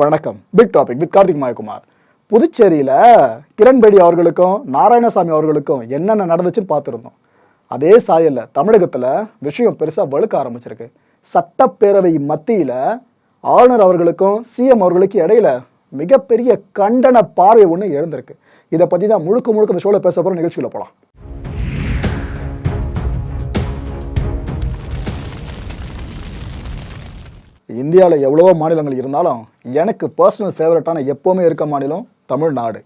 வணக்கம். Big topic with Karthik Mayakumar. புதுச்சேரியில் கிரண்பேடி அவர்களுக்கும் நாராயணசாமி அவர்களுக்கும் என்னென்ன நடந்துச்சுன்னு பார்த்துருந்தோம். அதே சாயல்ல தமிழகத்தில் விஷயம் பெருசாக வழுக்க ஆரம்பிச்சிருக்கு. சட்டப்பேரவை மத்தியில் ஆளுநர் அவர்களுக்கும் சிஎம் அவர்களுக்கும் இடையில மிகப்பெரிய கண்டன பார்வை ஒன்று எழுந்திருக்கு. இதை பற்றி தான் முழுக்க முழுக்க இந்த ஷோவில் பேச போகிற நிகழ்ச்சியில் போகலாம் இந்தியாவில் எவ்வளவோ மாநிலங்கள் இருந்தாலும் எனக்கு பர்சனல் ஃபேவரட்டான எப்போவுமே இருக்க மாநிலம் தமிழ்நாடு.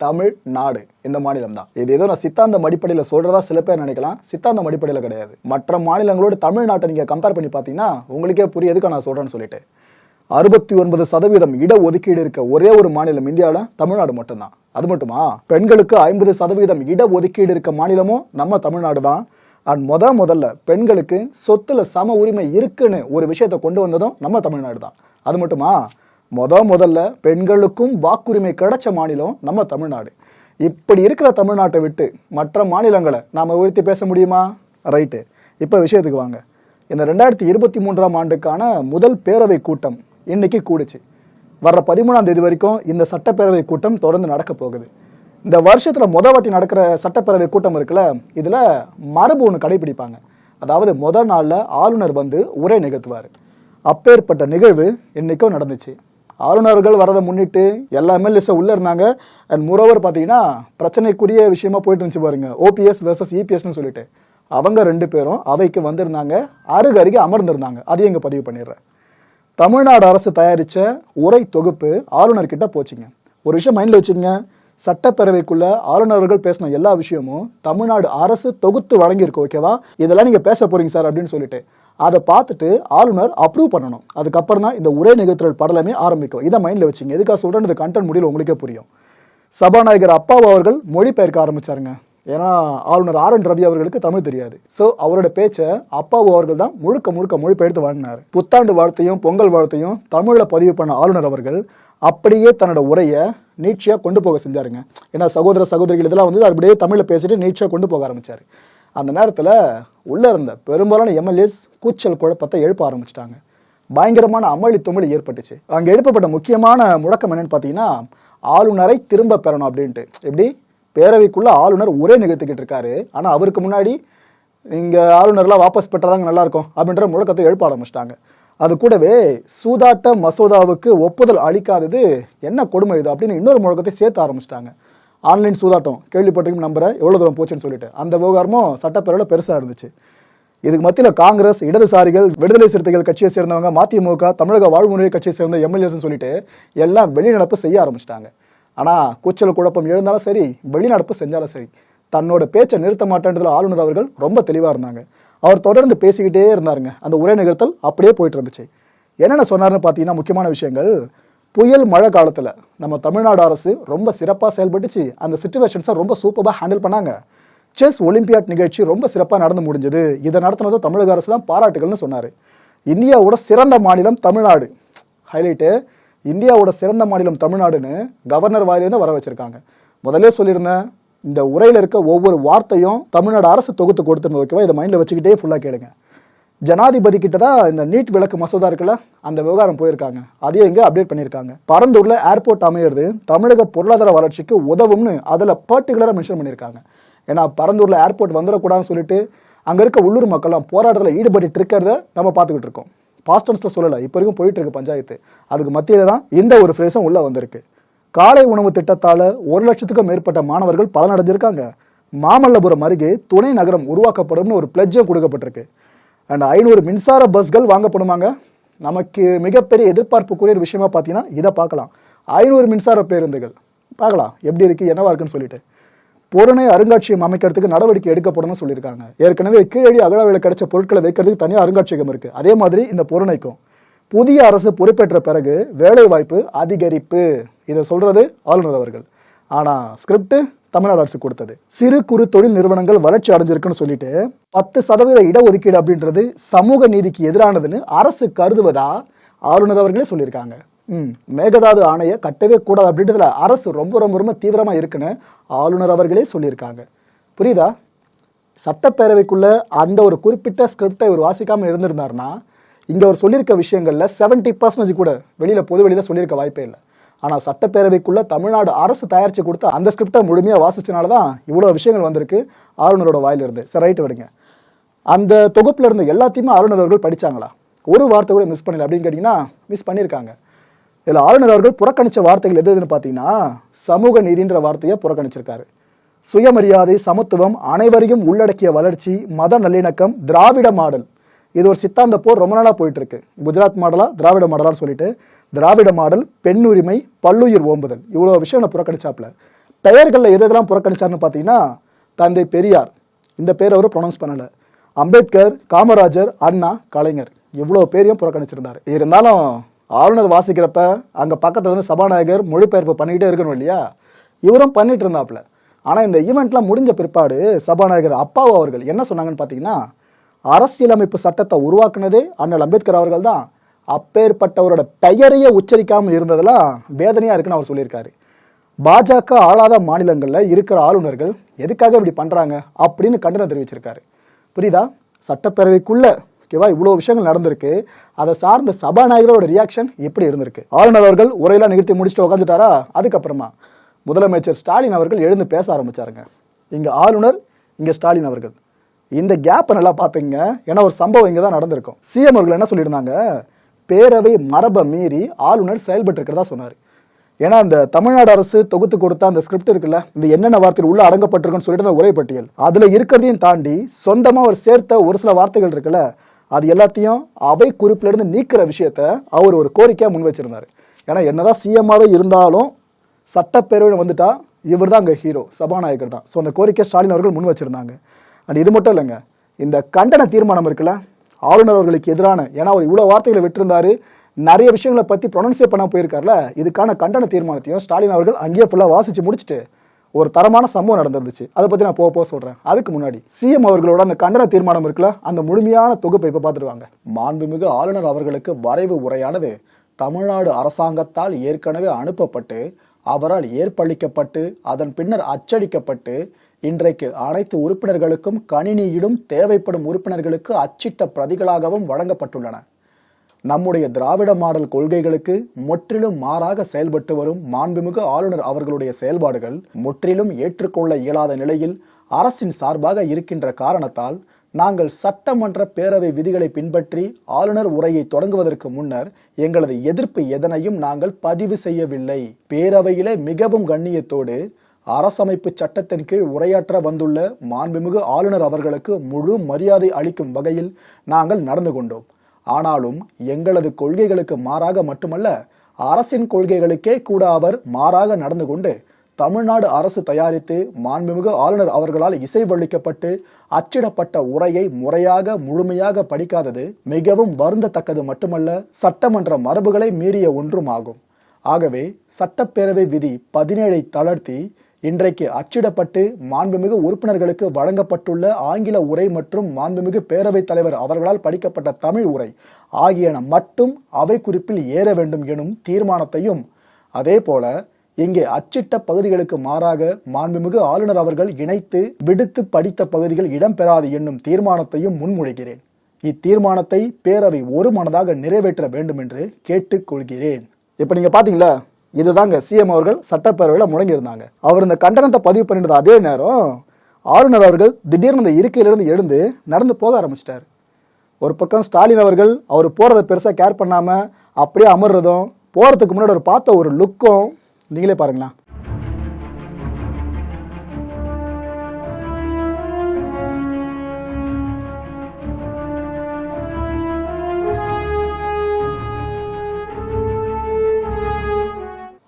தமிழ்நாடு. இந்த மாநிலம் தான் இது ஏதோ நான் சித்தாந்தம் அடிப்படையில் சொல்றதா சில பேர் நினைக்கலாம். சித்தாந்தம் அடிப்படையில் கிடையாது. மற்ற மாநிலங்களோடு தமிழ்நாட்டை நீங்கள் கம்பேர் பண்ணி பார்த்தீங்கன்னா உங்களுக்கே புரியுதுக்கு நான் சொல்கிறேன்னு சொல்லிட்டு. அறுபத்தி ஒன்பது சதவீதம் இட ஒதுக்கீடு இருக்க ஒரே ஒரு மாநிலம் இந்தியாவில் தமிழ்நாடு மட்டும்தான். அது மட்டுமா? பெண்களுக்கு ஐம்பது சதவீதம் இட ஒதுக்கீடு இருக்க மாநிலமும் நம்ம தமிழ்நாடு தான் அண்ட் முத முதல்ல பெண்களுக்கு சொத்துல சம உரிமை இருக்குன்னு ஒரு விஷயத்தை கொண்டு வந்ததும் நம்ம தமிழ்நாடு தான். அது மட்டுமா? முத முதல்ல பெண்களுக்கும் வாக்குரிமை கிடைச்ச மாநிலம் நம்ம தமிழ்நாடு. இப்படி இருக்கிற தமிழ்நாட்டை விட்டு மற்ற மாநிலங்களை நாம் உயர்த்தி பேச முடியுமா? ரைட்டு இப்போ விஷயத்துக்கு வாங்க. இந்த ரெண்டாயிரத்தி இருபத்தி மூன்றாம் ஆண்டுக்கான முதல் பேரவை கூட்டம் இன்னைக்கு கூடுச்சு. வர்ற பதிமூணாம் தேதி வரைக்கும் இந்த சட்டப்பேரவை கூட்டம் தொடர்ந்து நடக்க போகுது. இந்த வருஷத்துல முத வாட்டி நடக்கிற சட்டப்பேரவை கூட்டம் இருக்குல்ல இதுல மரபு ஒன்று கடைபிடிப்பாங்க. அதாவது முத நாள்ல ஆளுநர் வந்து உரை நிகழ்த்துவார். அப்பேற்பட்ட நிகழ்வு இன்னைக்கும் நடந்துச்சு. ஆளுநர்கள் வரதை முன்னிட்டு எல்லா எம்எல்ஏஸும் உள்ள இருந்தாங்க. அண்ட் முறவர் பார்த்தீங்கன்னா பிரச்சனைக்குரிய விஷயமா போயிட்டு இருந்துச்சு பாருங்க. ஓபிஎஸ் வெர்சஸ் இபிஎஸ்னு சொல்லிட்டு. அவங்க ரெண்டு பேரும் அவைக்கு வந்திருந்தாங்க. அருகு அருகே அமர்ந்திருந்தாங்க. அதையும் இங்கே பதிவு பண்ணிடுறேன். தமிழ்நாடு அரசு தயாரித்த உரை தொகுப்பு ஆளுநர்கிட்ட போச்சுங்க. ஒரு விஷயம் மைண்டில் வச்சுங்க சட்டப்பேரவைக்குள்ள ஆளுநர்கள் பேசின எல்லா விஷயமும் தமிழ்நாடு அரசு தொகுத்து வழங்கியிருக்கு ஓகேவா இதெல்லாம் நீங்கள் பேச போறீங்க சார் அப்படின்னு சொல்லிட்டு. அதை பார்த்துட்டு ஆளுநர் அப்ரூவ் பண்ணணும். அதுக்கப்புறம் தான் இந்த உரை நிகழ்த்துறல் படலமே ஆரம்பிக்கும். இதை மைண்டில் வச்சுங்க. எதுக்காக சொல்கிறேன் இந்த கண்டென்ட் முடியல உங்களுக்கே புரியும். சபாநாயகர் அப்பாவு அவர்கள் மொழிபெயர்க்க ஆரம்பிச்சாருங்க. ஏன்னா ஆளுநர் ஆர் என் ரவி அவர்களுக்கு தமிழ் தெரியாது. ஸோ அவரோட பேச்சை அப்பாவு அவர்கள் தான் முழுக்க முழுக்க மொழிபெயர்த்து வாழ்ந்தார் புத்தாண்டு வாழ்த்தையும் பொங்கல் வாழ்த்தையும் தமிழில் பதிவு பண்ண ஆளுநர் அவர்கள் அப்படியே தன்னோட உரையை நீட்சியாக கொண்டு போக செஞ்சாருங்க. ஏன்னா சகோதர சகோதரிகள் இதெல்லாம் வந்து அப்படியே தமிழில் பேசிட்டு நீட்சியாக கொண்டு போக ஆரம்பித்தார் அந்த நேரத்தில் உள்ளே இருந்த பெரும்பாலான எம்எல்ஏஸ் கூச்சல் குழப்பத்தை எழுப்ப ஆரம்பிச்சிட்டாங்க. பயங்கரமான அமளி துமளி ஏற்பட்டுச்சு. அங்கே எழுப்பப்பட்ட முக்கியமான முழக்கம் என்னன்னு பார்த்தீங்கன்னா ஆளுநரை திரும்ப பெறணும் அப்படின்ட்டு. எப்படி? பேரவைக்குள்ளே ஆளுநர் ஒரே நிகழ்த்திக்கிட்டு இருக்காரு. ஆனால் அவருக்கு முன்னாடி நீங்கள் ஆளுநர்லாம் வாபஸ் பெற்றதாங்க நல்லாயிருக்கும் அப்படின்ற முழக்கத்தை எழுப்ப ஆரம்பிச்சிட்டாங்க. அது கூடவே சூதாட்ட மசோதாவுக்கு ஒப்புதல் அளிக்காதது என்ன கொடுமை இது அப்படின்னு இன்னொரு முழக்கத்தை சேர்த்து ஆரம்பிச்சிட்டாங்க. ஆன்லைன் சூதாட்டம் கேள்விப்பட்டிருக்கும் நம்பர் எவ்வளோ தூரம் போச்சுன்னு சொல்லிட்டு. அந்த விவகாரமும் சட்டப்பேரவையில் பெருசாக இருந்துச்சு. இதுக்கு மத்தியில் காங்கிரஸ் இடதுசாரிகள் விடுதலை சிறுத்தைகள் கட்சியை சேர்ந்தவங்க மதிமுக தமிழக வாழ்வுமுறை கட்சியை சேர்ந்த எம்எல்ஏஸ் சொல்லிட்டு எல்லாம் வெளிநடப்பு செய்ய ஆரம்பிச்சிட்டாங்க. ஆனால் கூச்சல் குழப்பம் எழுந்தாலும் சரி வெளிநடப்பு செஞ்சாலும் சரி தன்னோட பேச்சை நிறுத்த மாட்டேன்றதுல ஆளுநர் அவர்கள் ரொம்ப தெளிவாக இருந்தாங்க. அவர் தொடர்ந்து பேசிக்கிட்டே இருந்தாருங்க. அந்த உரை நிகழ்த்தல் அப்படியே போயிட்டு இருந்துச்சு. என்னென்ன சொன்னார்னு பார்த்தீங்கன்னா முக்கியமான விஷயங்கள். புயல் மழை காலத்தில் நம்ம தமிழ்நாடு அரசு ரொம்ப சிறப்பாக செயல்பட்டுச்சு. அந்த சுச்சுவேஷன்ஸை ரொம்ப சூப்பராக ஹேண்டில் பண்ணாங்க. செஸ் ஒலிம்பியாட் நிகழ்ச்சி ரொம்ப சிறப்பாக நடந்து முடிஞ்சது. இதை நடத்தினது தமிழக அரசு தான் பாராட்டுகள்னு சொன்னார். இந்தியாவோட சிறந்த மாநிலம் தமிழ்நாடு. ஹைலைட்டு இந்தியாவோட சிறந்த மாநிலம் தமிழ்நாடுன்னு கவர்னர் வாயிலிருந்து வர வச்சுருக்காங்க. முதல்ல சொல்லியிருந்தேன் இந்த உரையில் இருக்க ஒவ்வொரு வார்த்தையும் தமிழ்நாடு அரசு தொகுத்து கொடுத்துருந்த ஓகேவா இதை மைண்டில் வச்சுக்கிட்டே ஃபுல்லாக கேளுங்க. ஜனாதிபதி கிட்ட தான் இந்த நீட் விளக்கு மசோதா இருக்குல்ல அந்த விவகாரம் போயிருக்காங்க. அதையும் இங்கே அப்டேட் பண்ணியிருக்காங்க. பரந்தூரில் ஏர்போர்ட் அமையிறது தமிழக பொருளாதார வளர்ச்சிக்கு உதவும்னு அதில் பர்டிகுலராக மென்ஷன் பண்ணியிருக்காங்க. ஏன்னா பரந்தூரில் ஏர்போர்ட் வந்துடக்கூடாதுன்னு சொல்லிட்டு அங்கே இருக்க உள்ளூர் மக்கள்லாம் போராட்டத்தில் ஈடுபட்டு இருக்கிறத நம்ம பார்த்துக்கிட்டு இருக்கோம். பாஸ்டன்ஸில் சொல்லலை இப்போ வரைக்கும் போயிட்டு இருக்கு பஞ்சாயத்து. அதுக்கு மத்தியில் தான் இந்த ஒரு ஃப்ரேஸும் உள்ளே வந்திருக்கு. காலை உணவு திட்டத்தால் ஒரு லட்சத்துக்கும் மேற்பட்ட மாணவர்கள் பலனடைஞ்சிருக்காங்க. மாமல்லபுரம் அருகே துணை நகரம் உருவாக்கப்படும்னு ஒரு பிளட்ஜும் கொடுக்கப்பட்டிருக்கு. அண்ட் ஐநூறு மின்சார பஸ்கள் வாங்கப்படுமாங்க? நமக்கு மிகப்பெரிய எதிர்பார்ப்புக்குரிய ஒரு விஷயமா பார்த்தீங்கன்னா இதை பார்க்கலாம். ஐநூறு மின்சார பேருந்துகள். பார்க்கலாம் எப்படி இருக்கு என்னவா இருக்குன்னு சொல்லிட்டு. பொருணை அருங்காட்சியகம் அமைக்கிறதுக்கு நடவடிக்கை எடுக்கப்படணும்னு சொல்லியிருக்காங்க. ஏற்கனவே கீழடி அகழாவில் கிடைச்ச பொருட்களை வைக்கிறதுக்கு தனியாக அருங்காட்சியகம் இருக்கு. அதே மாதிரி இந்த பொருணைக்கும். புதிய அரசு பொறுப்பேற்ற பிறகு வேலைவாய்ப்பு அதிகரிப்பு. இதை சொல்றது ஆளுநர் அவர்கள். ஆனா ஸ்கிரிப்ட் தமிழ்நாடு அரசு கொடுத்தது. சிறு குறு தொழில் நிறுவனங்கள் வளர்ச்சி அடைஞ்சிருக்குன்னு சொல்லிட்டு பத்து சதவீத இடஒதுக்கீடு அப்படின்றது சமூக நீதிக்கு எதிரானதுன்னு அரசு கருதுவதா ஆளுநர் அவர்களே சொல்லியிருக்காங்க. ம் மேகதாது ஆணையை கட்டவே கூடாது அப்படின்றதுல அரசு ரொம்ப ரொம்ப ரொம்ப தீவிரமாக இருக்குன்னு ஆளுநர் அவர்களே சொல்லியிருக்காங்க. புரியுதா? சட்டப்பேரவைக்குள்ள அந்த ஒரு குறிப்பிட்ட ஸ்கிரிப்டை இவர் வாசிக்காமல் இருந்திருந்தாருன்னா இங்கே அவர் சொல்லியிருக்க விஷயங்களில் 70% பர்சன்டேஜ் கூட வெளியில் பொது வெளியில் சொல்லியிருக்க வாய்ப்பே இல்லை. ஆனால் சட்டப்பேரவைக்குள்ள தமிழ்நாடு அரசு தயாரித்து கொடுத்த அந்த ஸ்கிரிப்டை முழுமையாக வாசிச்சனால தான் இவ்வளோ விஷயங்கள் வந்திருக்கு. ஆளுநரோட வாயிலிருந்து. சரி ரைட்டு விடுங்க. அந்த தொகுப்பில் இருந்த எல்லாத்தையுமே ஆளுநர் அவர்கள் படிச்சாங்களா? ஒரு வார்த்தை கூட மிஸ் பண்ணல. அப்படின்னு கேட்டிங்கன்னா மிஸ் பண்ணியிருக்காங்க. இதில் ஆளுநர் அவர்கள் புறக்கணித்த வார்த்தைகள் எது எதுன்னு பார்த்தீங்கன்னா சமூக நீதின்ற வார்த்தையை புறக்கணிச்சிருக்காரு. சுயமரியாதை சமத்துவம் அனைவரையும் உள்ளடக்கிய வளர்ச்சி மத நல்லிணக்கம் திராவிட மாடல். இது ஒரு சித்தாந்த போர் ரொம்ப நாளாக போயிட்டு இருக்கு குஜராத் மாடலா திராவிட மாடலான்னு சொல்லிட்டு திராவிட மாடல் பெண் உரிமை பல்லுயிர் ஓம்புதல். இவ்வளோ விஷயம் நான் புறக்கணிச்சாப்ல பெயர்களில் எது எதெல்லாம் புறக்கணிச்சாருன்னு பார்த்தீங்கன்னா தந்தை பெரியார். இந்த பேர் அவர் ப்ரொனவுன்ஸ் பண்ணலை. அம்பேத்கர் காமராஜர் அண்ணா கலைஞர். இவ்வளோ பேரையும் புறக்கணிச்சிருந்தார். இருந்தாலும் ஆளுநர் வாசிக்கிறப்ப அங்கே பக்கத்தில் வந்து சபாநாயகர் மொழிபெயர்ப்பு பண்ணிக்கிட்டே இருக்கணும் இல்லையா? இவரும் பண்ணிட்டு இருந்தாப்புல. ஆனால் இந்த ஈவெண்ட்லாம் முடிஞ்ச பிற்பாடு சபாநாயகர் அப்பாவு அவர்கள் என்ன சொன்னாங்கன்னு பார்த்தீங்கன்னா அரசியலமைப்பு சட்டத்தை உருவாக்குனதே அண்ணல் அம்பேத்கர் அவர்கள் தான் அப்பேற்பட்டவரோட பெயரையே உச்சரிக்காமல் இருந்ததெல்லாம் வேதனையாக இருக்குன்னு அவர் சொல்லியிருக்காரு. பாஜக ஆளாத மாநிலங்களில் இருக்கிற ஆளுநர்கள் எதுக்காக இப்படி பண்ணுறாங்க அப்படின்னு கண்டனம் தெரிவிச்சிருக்காரு. புரியுதா? சட்டப்பேரவைக்குள்ள ஓகேவா இவ்வளோ விஷயங்கள் நடந்திருக்கு. அதை சார்ந்த சபாநாயகரோட ரியாக்ஷன் எப்படி இருந்திருக்கு? ஆளுநர் அவர்கள் உரையெல்லாம் நிகழ்த்தி முடிச்சுட்டு உட்காந்துட்டாரா அதுக்கப்புறமா முதலமைச்சர் ஸ்டாலின் அவர்கள் எழுந்து பேச ஆரம்பிச்சாருங்க. இங்கே ஆளுநர் இங்கே ஸ்டாலின் அவர்கள். இந்த கேப்பை நல்லா பார்த்துங்க. ஏன்னா ஒரு சம்பவம் இங்கே தான் நடந்திருக்கும். சிஎம் அவர்கள் என்ன சொல்லியிருந்தாங்க? பேரவை மரபை மீறி ஆளுநர் செயல்பட்டு இருக்கிறதா சொன்னார். ஏன்னா அந்த தமிழ்நாடு அரசு தொகுத்து கொடுத்த அந்த ஸ்கிரிப்ட் இருக்குல்ல இந்த என்னென்ன வார்த்தைகள் உள்ள அடங்கப்பட்டிருக்குன்னு சொல்லிட்டு அந்த உரை பட்டியல். அதில் இருக்கிறதையும் தாண்டி சொந்தமாக அவர் சேர்த்த ஒரு சில வார்த்தைகள் இருக்குல்ல அது எல்லாத்தையும் அவை குறிப்பிலிருந்து நீக்கிற விஷயத்த அவர் ஒரு கோரிக்கையாக முன் வச்சிருந்தார். ஏன்னா என்னதான் சிஎம்மாவே இருந்தாலும் சட்டப்பேரவையில் வந்துட்டா இவர் தான் அங்கே ஹீரோ சபாநாயகர் தான். ஸோ அந்த கோரிக்கை ஸ்டாலின் அவர்கள் முன் வச்சிருந்தாங்க. அண்ட் இது மட்டும் இல்லைங்க இந்த கண்டன தீர்மானம் இருக்குல்ல ஆளுநர் அவர்களுக்கு எதிரான ஏன்னா அவர் இவ்வளோ வார்த்தைகளை விட்டிருந்தாரு நிறைய விஷயங்களை பற்றி ப்ரொனன்ஸே பண்ண போயிருக்காருல இதுக்கான கண்டன தீர்மானத்தையும் ஸ்டாலின் அவர்கள் அங்கேயே ஃபுல்லாக வாசித்து முடிச்சுட்டு ஒரு தரமான சம்பவம் நடந்துருந்துச்சு. அதை பற்றி நான் போக போக சொல்கிறேன் அதுக்கு முன்னாடி சிஎம் அவர்களோட அந்த கண்டன தீர்மானம் இருக்குல்ல அந்த முழுமையான தொகுப்பை இப்போ பார்த்துருவாங்க மாண்புமிகு ஆளுநர் அவர்களுக்கு வரைவு உரையானது தமிழ்நாடு அரசாங்கத்தால் ஏற்கனவே அனுப்பப்பட்டு அவரால் ஏற்பளிக்கப்பட்டு அதன் பின்னர் அச்சடிக்கப்பட்டு இன்றைக்கு அனைத்து உறுப்பினர்களுக்கும் கணினியிடும் தேவைப்படும் உறுப்பினர்களுக்கு அச்சிட்ட பிரதிகளாகவும் வழங்கப்பட்டுள்ளன. நம்முடைய திராவிட மாடல் கொள்கைகளுக்கு முற்றிலும் மாறாக செயல்பட்டு வரும் மாண்புமிகு ஆளுநர் அவர்களுடைய செயல்பாடுகள் முற்றிலும் ஏற்றுக்கொள்ள இயலாத நிலையில் அரசின் சார்பாக இருக்கின்ற காரணத்தால் நாங்கள் சட்டமன்ற பேரவை விதிகளை பின்பற்றி ஆளுநர் உரையை தொடங்குவதற்கு முன்னர் எங்களது எதிர்ப்பு எதனையும் நாங்கள் பதிவு செய்யவில்லை. பேரவையிலே மிகவும் கண்ணியத்தோடு அரசமைப்பு சட்டத்தின் கீழ் உரையாற்ற வந்துள்ள மாண்புமிகு ஆளுநர் அவர்களுக்கு முழு மரியாதை அளிக்கும் வகையில் நாங்கள் நடந்து கொண்டோம். ஆனாலும் எங்களது கொள்கைகளுக்கு மாறாக மட்டுமல்ல அரசின் கொள்கைகளுக்கே கூட அவர் மாறாக நடந்து கொண்டு தமிழ்நாடு அரசு தயாரித்து மாண்புமிகு ஆளுநர் அவர்களால் இசைவளிக்கப்பட்டு அச்சிடப்பட்ட உரையை முறையாக முழுமையாக படிக்காதது மிகவும் வருந்தத்தக்கது மட்டுமல்ல சட்டமன்ற மரபுகளை மீறிய ஒன்றும் ஆகும் ஆகவே சட்டப்பேரவை விதி பதினேழை தளர்த்தி இன்றைக்கு அச்சிடப்பட்டு மாண்புமிகு உறுப்பினர்களுக்கு வழங்கப்பட்டுள்ள ஆங்கில உரை மற்றும் மாண்புமிகு பேரவைத் தலைவர் அவர்களால் படிக்கப்பட்ட தமிழ் உரை ஆகியன மட்டும் அவை குறிப்பில் ஏற வேண்டும் எனும் தீர்மானத்தையும் அதே போல இங்கே அச்சிட்ட பகுதிகளுக்கு மாறாக மாண்புமிகு ஆளுநர் அவர்கள் இணைத்து விடுத்து படித்த பகுதிகள் இடம்பெறாது என்னும் தீர்மானத்தையும் முன்மொழிகிறேன். இத்தீர்மானத்தை பேரவை ஒரு மனதாக நிறைவேற்ற வேண்டும் என்று கேட்டுக்கொள்கிறேன். இப்போ நீங்க பாத்தீங்களா? இதுதாங்க சிஎம் அவர்கள் சட்டப்பேரவையில் முடங்கியிருந்தாங்க. அவர் இந்த கண்டனத்தை பதிவு பண்ணிட்டு அதே நேரம் ஆளுநர் அவர்கள் திடீர்னு இந்த இருக்கையிலிருந்து எழுந்து நடந்து போக ஆரம்பிச்சிட்டார். ஒரு பக்கம் ஸ்டாலின் அவர்கள் அவர் போகிறத பெருசாக கேர் பண்ணாமல் அப்படியே அமர்றதும் போகிறதுக்கு முன்னாடி அவர் பார்த்த ஒரு லுக்கும் நீங்களே பாருங்களேன்.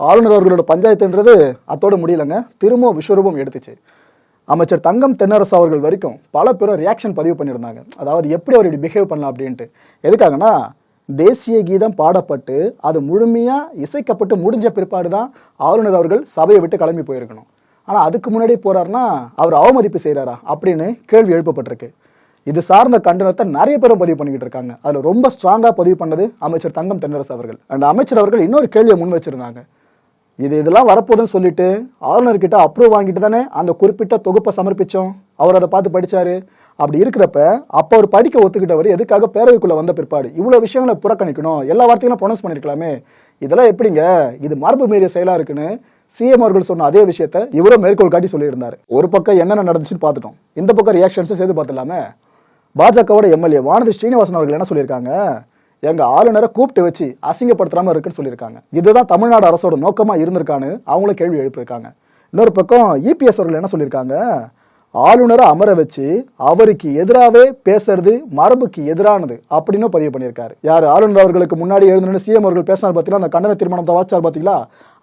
ஆளுநர் அவர்களோட பஞ்சாயத்துன்றது அத்தோட முடியலங்க. திரும்பவும் விஸ்வரூபம் எடுத்துச்சு. அமைச்சர் தங்கம் தென்னரசு அவர்கள் வரைக்கும் பல பேரும் ரியாக்ஷன் பதிவு பண்ணியிருந்தாங்க. அதாவது எப்படி அவர் இப்படி பிஹேவ் பண்ணலாம் அப்படின்ட்டு. எதுக்காகனா தேசிய கீதம் பாடப்பட்டு அது முழுமையாக இசைக்கப்பட்டு முடிஞ்ச பிற்பாடு தான் ஆளுநர் அவர்கள் சபையை விட்டு கிளம்பி போயிருக்கணும். ஆனால் அதுக்கு முன்னாடி போகிறாருன்னா அவர் அவமதிப்பு செய்கிறாரா அப்படின்னு கேள்வி எழுப்பப்பட்டிருக்கு. இது சார்ந்த கண்டனத்தை நிறைய பேரும் பதிவு பண்ணிக்கிட்டு இருக்காங்க. அதில் ரொம்ப ஸ்ட்ராங்காக பதிவு பண்ணது அமைச்சர் தங்கம் தென்னரசு அவர்கள். அண்ட் அமைச்சர் அவர்கள் இன்னொரு கேள்வியை முன் வச்சிருந்தாங்க. இது இதெல்லாம் வரப்போகுதுன்னு சொல்லிட்டு ஆளுநர்கிட்ட அப்ரூவ் வாங்கிட்டு தானே அந்த குறிப்பிட்ட தொகுப்பை சமர்ப்பிச்சோம். அவர் அதை பார்த்து படித்தார் அப்படி இருக்கிறப்ப அப்போ அவர் படிக்க ஒத்துக்கிட்டவர் எதுக்காக பேரவைக்குள்ளே வந்த பிற்பாடு? இவ்வளோ விஷயங்களை புறக்கணிக்கணும். எல்லா வார்த்தைகளும் ப்ரொனவுன்ஸ் பண்ணியிருக்கலாமே இதெல்லாம் எப்படிங்க? இது மரபு மீறிய செயலாக இருக்குன்னு சிஎம் அவர்கள் சொன்ன அதே விஷயத்த இவரும் மேற்கோள் காட்டி சொல்லியிருந்தார். ஒரு பக்கம் என்னென்ன நடந்துச்சுன்னு பார்த்துட்டோம். இந்த பக்கம் ரியாக்ஷன்ஸும் சேர்த்து பார்த்துலாமே பாஜகவோட எம்எல்ஏ வானதி ஸ்ரீனிவாசன் அவர்கள் என்ன சொல்லியிருக்காங்க? எங்க ஆளுநரை கூப்பிட்டு வச்சு அசிங்கப்படுத்தாம இருக்குன்னு சொல்லியிருக்காங்க. இதுதான் தமிழ்நாடு அரசோட நோக்கமா இருந்திருக்கான்னு அவங்களும் கேள்வி எழுப்பியிருக்காங்க. இன்னொரு பக்கம் இபிஎஸ் அவர்கள் என்ன சொல்லியிருக்காங்க? ஆளுநரை அமர வச்சு அவருக்கு எதிராகவே பேசுறது மரபுக்கு எதிரானது அப்படின்னு பதிவு பண்ணியிருக்காரு. யார்? ஆளுநர் அவர்களுக்கு முன்னாடி எழுந்திருந்த சிஎம் அவர்கள் பேசினார் பார்த்தீங்களா? அந்த கண்டன தீர்மானத்தை வாச்சார் பார்த்தீங்களா?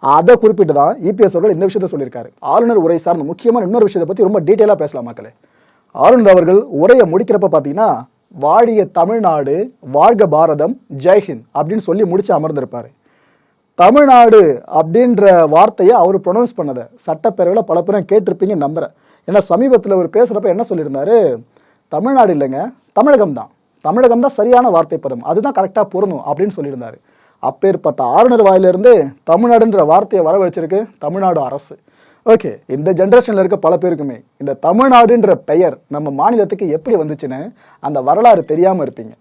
அதை குறிப்பிட்டு தான் இபிஎஸ் அவர்கள் இந்த விஷயத்த சொல்லியிருக்காரு. ஆளுநர் உரை சார்ந்த முக்கியமான இன்னொரு விஷயத்தை பற்றி ரொம்ப டீட்டெயிலாக பேசலாம் மக்களே. ஆளுநர் அவர்கள் உரையை முடிக்கிறப்ப பார்த்தீங்கன்னா வாழிய தமிழ்நாடு வாழ்க பாரதம் ஜெய்ஹிந்த் அப்படின்னு சொல்லி முடிச்சு அமர்ந்திருப்பார். தமிழ்நாடு அப்படின்ற வார்த்தையை அவர் ப்ரொனவுன்ஸ் பண்ணதை சட்டப்பேரவையில் பல பேரும் கேட்டிருப்பீங்க நம்புகிறேன் ஏன்னா சமீபத்தில் அவர் பேசுகிறப்ப என்ன சொல்லியிருந்தாரு? தமிழ்நாடு இல்லைங்க தமிழகம் தான். தமிழகம் தான் சரியான வார்த்தை பதம். அதுதான் கரெக்டாக பொருந்தும் அப்படின்னு சொல்லியிருந்தாரு. அப்பேற்பட்ட ஆளுநர் வாயிலிருந்து தமிழ்நாடுன்ற வார்த்தையை வரவழைச்சிருக்கு தமிழ்நாடு அரசு. ஓகே இந்த ஜென்ரேஷனில் இருக்க பல பேருக்குமே இந்த தமிழ்நாடுன்ற பெயர் நம்ம மாநிலத்துக்கு எப்படி வந்துச்சுன்னு அந்த வரலாறு தெரியாமல் இருப்பீங்க.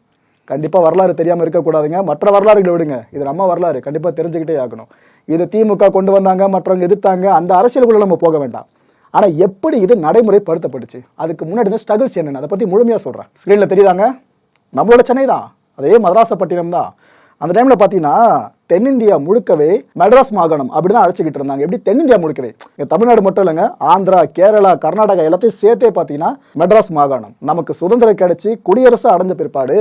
கண்டிப்பாக வரலாறு தெரியாமல் இருக்கக்கூடாதுங்க மற்ற வரலாறுகளை விடுங்க. இது நம்ம வரலாறு. கண்டிப்பாக தெரிஞ்சுக்கிட்டே ஆகணும். இது திமுக கொண்டு வந்தாங்க மற்றவங்க எதிர்த்தாங்க அந்த அரசியலுக்குள்ள நம்ம போக வேண்டாம். ஆனால் எப்படி இது நடைமுறைப்படுத்தப்பட்டுச்சு? அதுக்கு முன்னாடி இந்த ஸ்ட்ரகிள்ஸ் என்னென்ன அதை பற்றி முழுமையாக சொல்கிறேன் ஸ்க்ரீனில் தெரியுதாங்க? நம்மளோட சென்னை தான். அதே மதராசப்பட்டினம் தான். அந்த டைமில் பார்த்தீங்கன்னா தென்னிந்தியா முழுக்கவே மெட்ராஸ் மாகாணம் அப்படி தான் அழைச்சிக்கிட்டு இருந்தாங்க. எப்படி தென்னிந்தியா முழுக்கவே? இங்க தமிழ்நாடு மட்டும் இல்லைங்க ஆந்திரா கேரளா கர்நாடகா எல்லாத்தையும் சேர்த்தே பார்த்தீங்கன்னா மெட்ராஸ் மாகாணம். நமக்கு சுதந்திரம் கிடைச்சி குடியரசு அடைஞ்ச பிற்பாடு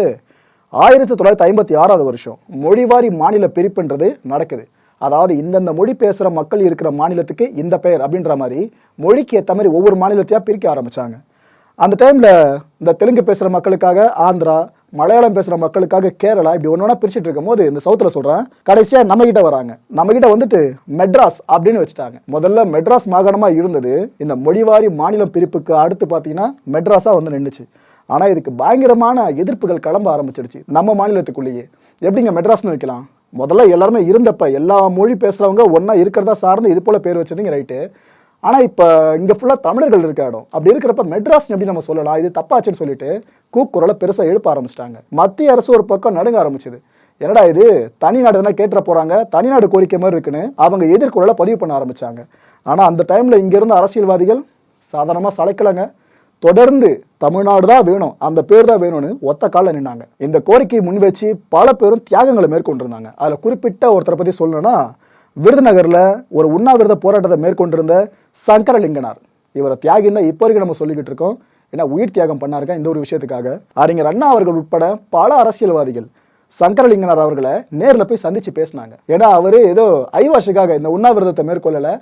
ஆயிரத்தி தொள்ளாயிரத்தி ஐம்பத்தி ஆறாவது வருஷம் மொழிவாரி மாநில பிரிப்புன்றது நடக்குது. அதாவது இந்தந்த மொழி பேசுகிற மக்கள் இருக்கிற மாநிலத்துக்கு இந்த பெயர் அப்படின்ற மாதிரி மொழிக்கு ஏற்ற மாதிரி ஒவ்வொரு மாநிலத்தையாக பிரிக்க ஆரம்பித்தாங்க அந்த டைமில் இந்த தெலுங்கு பேசுகிற மக்களுக்காக ஆந்திரா மலையாளம் பேசுகிற மக்களுக்காக கேரளா இப்படி ஒன்று ஒன்றா பிரிச்சுட்டு இருக்கும்போது இந்த சவுத்தில் சொல்கிறேன் கடைசியாக நம்மகிட்ட வராங்க. நம்மகிட்ட வந்துட்டு மெட்ராஸ் அப்படின்னு வச்சுட்டாங்க. முதல்ல மெட்ராஸ் மாகாணமாக இருந்தது. இந்த மொழிவாரி மாநிலம் பிரிப்புக்கு அடுத்து பார்த்தீங்கன்னா மெட்ராஸாக வந்து நின்றுச்சு ஆனால் இதுக்கு பயங்கரமான எதிர்ப்புகள் கிளம்ப ஆரம்பிச்சிடுச்சு நம்ம மாநிலத்துக்குள்ளேயே. எப்படிங்க மெட்ராஸ்னு வைக்கலாம்? முதல்ல எல்லாருமே இருந்தப்ப எல்லா மொழி பேசுகிறவங்க ஒன்றா இருக்கிறதா சார்ந்து இது போல் பேர் வச்சதுங்க ரைட்டு ஆனால் இப்போ இங்கே ஃபுல்லாக தமிழர்கள் இருக்க இடம். அப்படி இருக்கிறப்ப மெட்ராஸ் எப்படி நம்ம சொல்லலாம் இது தப்பாச்சுன்னு சொல்லிட்டு கூக்குரலை பெருசாக எழுப்ப ஆரம்பிச்சிட்டாங்க. மத்திய அரசு ஒரு பக்கம் நடுங்க ஆரம்பிச்சது. என்னடா இது? தனிநாடு தானே கேட்டுற போகிறாங்க தனிநாடு கோரிக்கை மாதிரி இருக்குன்னு அவங்க எதிர்குரலை பதிவு பண்ண ஆரம்பிச்சாங்க. ஆனால் அந்த டைமில் இங்கே இருந்த அரசியல்வாதிகள் சாதாரணமாக சளைக்கலைங்க. தொடர்ந்து தமிழ்நாடு தான் வேணும் அந்த பேர் தான் வேணும்னு ஒத்த காலில் நின்னாங்க. இந்த கோரிக்கையை முன் வச்சு பல பேரும் தியாகங்களை மேற்கொண்டிருந்தாங்க. அதில் குறிப்பிட்ட ஒருத்தரை பற்றி சொல்லணும்னா விருதுநகரில் ஒரு உண்ணாவிரத போராட்டத்தை மேற்கொண்டிருந்த சங்கரலிங்கனார். இவரை தியாகி தான் இப்போ வரைக்கும் நம்ம சொல்லிக்கிட்டு இருக்கோம். ஏன்னா உயிர் தியாகம் பண்ணாருங்க இந்த ஒரு விஷயத்துக்காக. அறிஞர் அண்ணா அவர்கள் உட்பட பல அரசியல்வாதிகள் சங்கரலிங்கனார் அவர்களை நேரில் போய் சந்திச்சு பேசினாங்க. ஏன்னா அவர் ஏதோ ஐவாஷுக்காக இந்த உண்ணாவிரதத்தை மேற்கொள்ளலை.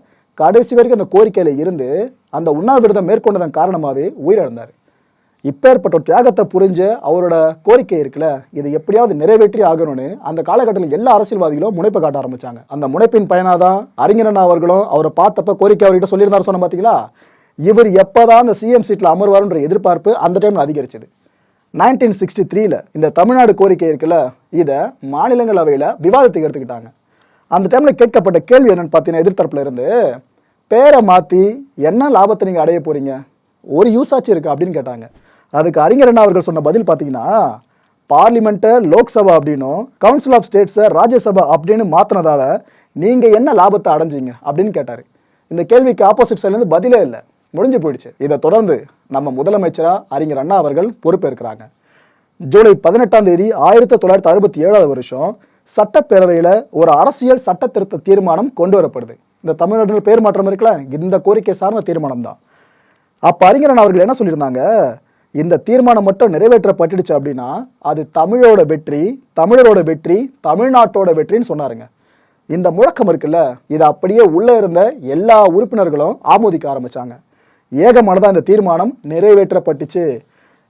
கடைசி வரைக்கும் அந்த கோரிக்கையில் இருந்து அந்த உண்ணாவிரதம் மேற்கொண்டதன் காரணமாகவே உயிரிழந்தார். இப்பேற்பட்ட ஒரு தியாகத்தை புரிஞ்ச அவரோட கோரிக்கை இருக்குல்ல இது எப்படியாவது நிறைவேற்றி ஆகணும்னு அந்த காலகட்டத்தில் எல்லா அரசியல்வாதிகளும் முனைப்பை காட்ட ஆரம்பிச்சாங்க. அந்த முனைப்பின் பயனாதான் அறிஞரன் அவர்களும் அவரை பார்த்தப்ப கோரிக்கை அவர்கிட்ட சொல்லியிருந்தாரு சொன்ன பார்த்தீங்களா இவர் எப்போதான் அந்த சிஎம் சீட்டில் அமர்வாருன்ற எதிர்பார்ப்பு அந்த டைமில் அதிகரிச்சது. நைன்டீன் சிக்ஸ்டி த்ரீல இந்த தமிழ்நாடு கோரிக்கை இருக்குல்ல இதை மாநிலங்களவையில் விவாதத்துக்கு எடுத்துக்கிட்டாங்க. அந்த டைமில் கேட்கப்பட்ட கேள்வி என்னன்னு பார்த்தீங்கன்னா எதிர்த்தரப்புல இருந்து பேரை மாற்றி என்ன லாபத்தை நீங்கள் அடைய போறீங்க? ஒரு யூஸ் ஆச்சு இருக்கா அப்படின்னு கேட்டாங்க. அதுக்கு அறிஞர் அண்ணா அவர்கள் சொன்ன பதில் பார்த்தீங்கன்னா பார்லிமெண்ட்டை லோக்சபா அப்படின்னும் கவுன்சில் ஆஃப் ஸ்டேட்ஸை ராஜ்யசபா அப்படின்னு மாற்றினதால நீங்கள் என்ன லாபத்தை அடைஞ்சீங்க அப்படின்னு கேட்டார். இந்த கேள்விக்கு ஆப்போசிட் சைட்லேருந்து பதிலே இல்லை. முடிஞ்சு போயிடுச்சு. இதை தொடர்ந்து நம்ம முதலமைச்சராக அறிஞர் அண்ணா அவர்கள் பொறுப்பேற்கிறாங்க. ஜூலை பதினெட்டாம் தேதி ஆயிரத்தி தொள்ளாயிரத்தி அறுபத்தி ஏழாவது வருஷம் சட்டப்பேரவையில் ஒரு அரசியல் சட்ட திருத்த தீர்மானம் கொண்டு வரப்படுது. இந்த தமிழ்நாட்டில் பேர் மாற்றம் இருக்குல்ல? இந்த கோரிக்கை சார்ந்த தீர்மானம் தான் அப்போ அறிஞரன் அவர்கள் என்ன சொல்லியிருந்தாங்க? இந்த தீர்மானம் மட்டும் நிறைவேற்றப்பட்டுடுச்சு அப்படின்னா அது தமிழோட வெற்றி தமிழரோட வெற்றி தமிழ்நாட்டோட வெற்றின்னு சொன்னாருங்க. இந்த முழக்கம் இருக்குல்ல இது அப்படியே உள்ளே இருந்த எல்லா உறுப்பினர்களும் ஆமோதிக்க ஆரம்பிச்சாங்க. ஏகமானதாக இந்த தீர்மானம் நிறைவேற்றப்பட்டுச்சு.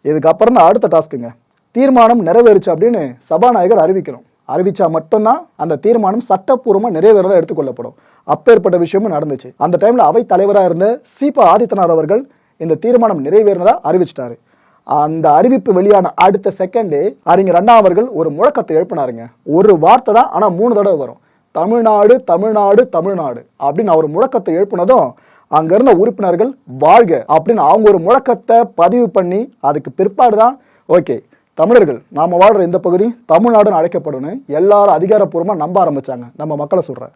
இதுக்கப்புறம் தான் அடுத்த டாஸ்க்குங்க. தீர்மானம் நிறைவேறுச்சு அப்படின்னு சபாநாயகர் அறிவிக்கணும். அறிவிச்சா மட்டும்தான் அந்த தீர்மானம் சட்டப்பூர்வமாக நிறைவேறதா எடுத்துக்கொள்ளப்படும். அப்பேற்பட்ட விஷயமும் நடந்துச்சு. அந்த டைமில் அவை தலைவராக இருந்த சீபா ஆதித்தனார் அவர்கள் இந்த தீர்மானம் நிறைவேறினதா அறிவிச்சிட்டாரு. அந்த அறிவிப்பு வெளியான அடுத்த செகண்டே அறிஞர் அண்ணா அவர்கள் ஒரு முழக்கத்தை எழுப்பினாருங்க. ஒரு வார்த்தை தான் ஆனால் மூணு தடவை வரும். தமிழ்நாடு தமிழ்நாடு தமிழ்நாடு அப்படின்னு அவர் முழக்கத்தை எழுப்பினதும் அங்க இருந்த உறுப்பினர்கள் வாழ்க அப்படின்னு அவங்க ஒரு முழக்கத்தை பதிவு பண்ணி அதுக்கு பிற்பாடு தான் ஓகே தமிழர்கள் நாம் வாழ்கிற இந்த பகுதி தமிழ்நாடுன்னு அழைக்கப்படும்னு எல்லாரும் அதிகாரப்பூர்வமாக நம்ப ஆரம்பித்தாங்க நம்ம மக்களை சொல்கிறேன்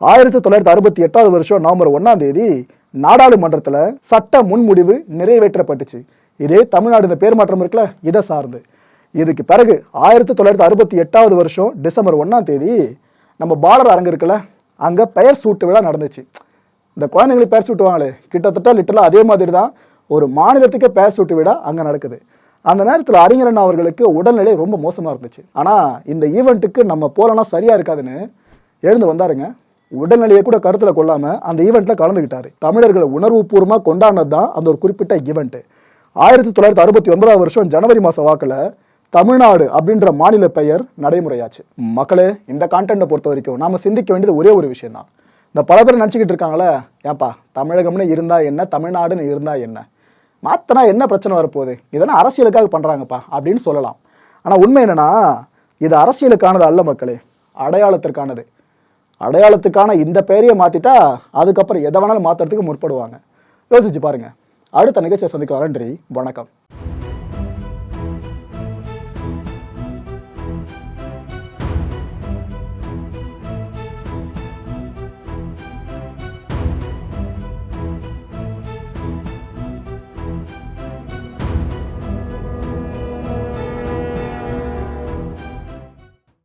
ஆயிரத்தி தொள்ளாயிரத்தி அறுபத்தி எட்டாவது வருஷம் நவம்பர் ஒன்றாம் தேதி நாடாளுமன்றத்தில் சட்ட முன்முடிவு நிறைவேற்றப்பட்டுச்சு. இதே தமிழ்நாடு இந்த பேர் மாற்றம் இருக்குல்ல இதை சார்ந்து. இதுக்கு பிறகு ஆயிரத்தி தொள்ளாயிரத்தி அறுபத்தி எட்டாவது வருஷம் டிசம்பர் ஒன்றாம் தேதி நம்ம பாலர் அரங்கு இருக்குல்ல அங்கே பெயர் சூட்டு விழா நடந்துச்சு. இந்த குழந்தைங்களுக்கு பெயர் சூட்டுவாங்களே கிட்டத்தட்ட லிட்டலாக அதே மாதிரி தான் ஒரு மாநிலத்துக்கே பெயர் சூட்டு விழா அங்கே நடக்குது. அந்த நேரத்தில் அறிஞரன் அவர்களுக்கு உடல்நிலை ரொம்ப மோசமாக இருந்துச்சு. ஆனால் இந்த ஈவெண்ட்டுக்கு நம்ம போகலன்னா சரியாக இருக்காதுன்னு எழுந்து வந்தாருங்க. உடல்நிலையை கூட கருத்தில் கொள்ளாமல் அந்த ஈவெண்ட்டில் கலந்துக்கிட்டார் தமிழர்களை உணர்வுபூர்வமாக கொண்டாடினது தான் அந்த ஒரு குறிப்பிட்ட ஈவெண்ட்டு ஆயிரத்தி தொள்ளாயிரத்தி அறுபத்தி ஒன்பதாம் வருஷம் ஜனவரி மாத வாக்கில் தமிழ்நாடு அப்படின்ற மாநில பெயர் நடைமுறையாச்சு. மக்களே இந்த கான்டென்ட்டை பொறுத்த வரைக்கும் நாம் சிந்திக்க வேண்டியது ஒரே ஒரு விஷயம் தான் இந்த பல பேர் நினச்சிக்கிட்டு இருக்காங்களே ஏன்பா தமிழகம்னு இருந்தால் என்ன தமிழ்நாடுன்னு இருந்தால் என்ன? மாத்தனா என்ன பிரச்சனை வரப்போகுது? இதெல்லாம் அரசியலுக்காக பண்ணுறாங்கப்பா அப்படின்னு சொல்லலாம். ஆனால் உண்மை என்னென்னா இது அரசியலுக்கானது அல்ல மக்களே அடையாளத்திற்கானது. அடையாளத்துக்கான இந்த பெயரையே மாத்திட்டா அதுக்கப்புறம் எதை வேணாலும் மாத்துறதுக்கு முற்படுவாங்க. யோசிச்சு பாருங்க. அடுத்த நிகழ்ச்சியை சந்திக்கலாம். நன்றி. வணக்கம்.